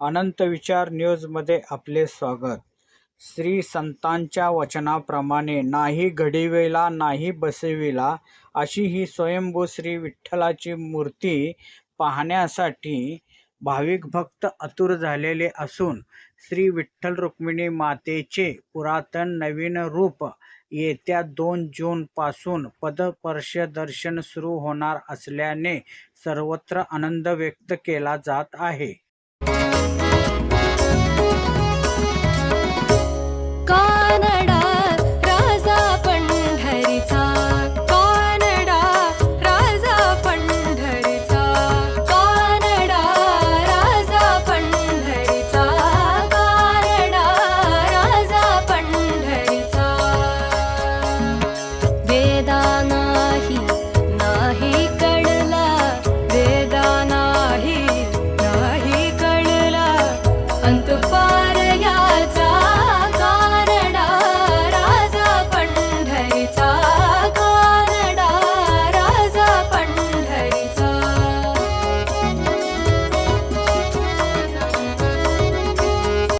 अनंत विचार न्यूजमध्ये आपले स्वागत. श्री संतांच्या वचनाप्रमाणे नाही घडीवेला नाही बसविला अशी ही स्वयंभू श्री विठ्ठलाची मूर्ती पाहण्यासाठी भाविक भक्त आतुर झालेले असून श्री विठ्ठल रुक्मिणी मातेचे पुरातन नवीन रूप येत्या दोन जूनपासून पदपर्श दर्शन सुरू होणार असल्याने सर्वत्र आनंद व्यक्त केला जात आहे.